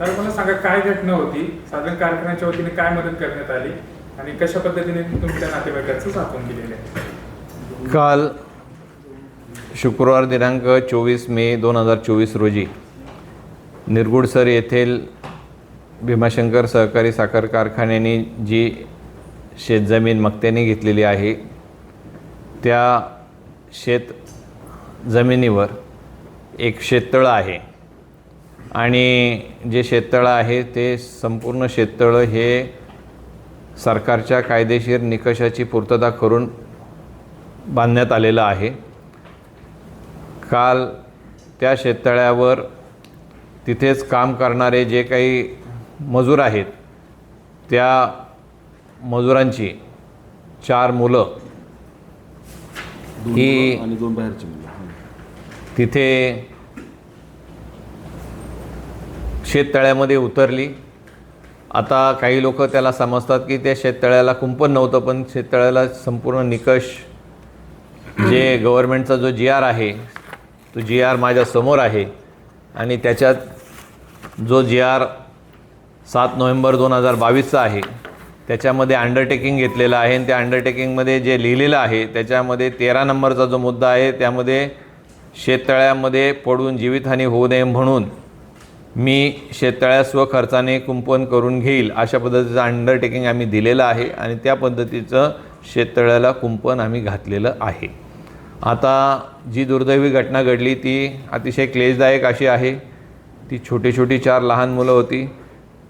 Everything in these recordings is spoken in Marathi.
तर मला सांगा काय घटना होती? साधारण कारखान्याच्या वतीने काय मदत करण्यात आली? आणि कशा पद्धतीने तुम्ही त्या नातेवाईकाचं साथून केलेलं आहे? काल शुक्रवार दिनांक चोवीस मे दोन हजार चोवीस रोजी निरगुडसर येथील भीमाशंकर सहकारी साखर कारखान्याने जी शेतजमीन मक्त्याने घेतलेली आहे त्या शेत जमिनीवर एक शेततळं आहे. आणि जे शेततळं आहे ते संपूर्ण शेततळं हे सरकारच्या कायदेशीर निकषाची पूर्तता करून बांधण्यात आलेलं आहे काल त्या शेततळ्यावर तिथेच काम करणारे जे काही मजूर आहेत त्या मजुरांची चार मुलं हं. तिथे शेततळ्यामध्ये उतरली. आता काही लोक त्याला समजतात की त्या शेततळ्याला कुंपण नव्हतं पण शेततळ्याला संपूर्ण निकष जे गव्हर्मेंटचा जो जी आर आहे तो जी आर माझ्यासमोर आहे. आणि त्याच्यात जो जी आर सात नोव्हेंबर दोन हजार बावीसचा आहे त्याच्यामध्ये अंडरटेकिंग घेतलेलं आहे. आणि त्या अंडरटेकिंगमध्ये जे लिहिलेलं आहे त्याच्यामध्ये तेरा नंबरचा जो मुद्दा आहे त्यामध्ये शेततळ्यामध्ये पडून जीवितहानी होऊ नये म्हणून मी शेततळ्या स्वखर्चाने कुंपण करून घेईल अशा पद्धतीचं अंडरटेकिंग आम्ही दिलेलं आहे आणि त्या पद्धतीचं शेततळ्याला कुंपण आम्ही घातलेलं आहे. आता जी दुर्दैवी घटना घडली ती अतिशय क्लेशदायक अशी आहे. ती छोटी छोटी चार लहान मुलं होती.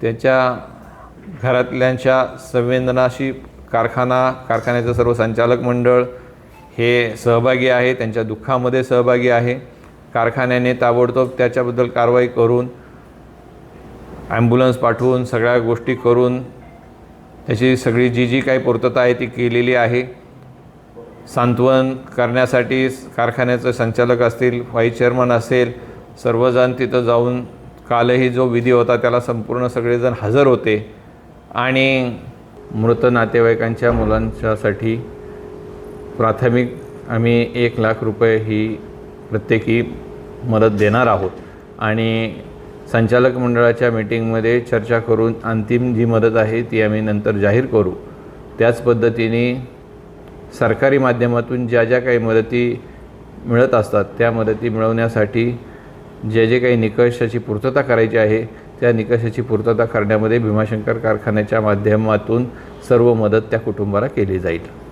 त्याच्या घरातल्यांच्या संवेदनाशी कारखाना कारखान्याचं सर्व संचालक मंडळ हे सहभागी आहे त्यांच्या दुःखामध्ये सहभागी आहे. कारखान्याने ताबडतोब त्याच्याबद्दल कारवाई करून ॲम्ब्युलन्स पाठवून सगळ्या गोष्टी करून त्याची सगळी जी जी काही पूर्तता आहे ती केलेली आहे. सांत्वन करण्यासाठी कारखान्याचे संचालक असतील व्हाईस चेअरमन असेल सर्वजण तिथं जाऊन कालही जो विधी होता त्याला संपूर्ण सगळेजण हजर होते. आणि मृत नातेवाईकांच्या मुलांच्यासाठी प्राथमिक आम्ही एक लाख रुपये ही प्रत्येकी मदत देणार आहोत. आणि संचालक मंडळाच्या मीटिंगमध्ये चर्चा करून अंतिम जी मदत आहे ती आम्ही नंतर जाहीर करू. त्याच पद्धतीने सरकारी माध्यमातून ज्या ज्या काही मदती मिळत असतात त्या मदती मिळवण्यासाठी जे जे काही निकषाची पूर्तता करायची आहे त्या निकषाची पूर्तता करण्यामध्ये भीमाशंकर कारखान्याच्या माध्यमातून सर्व मदत त्या कुटुंबाला केली जाईल.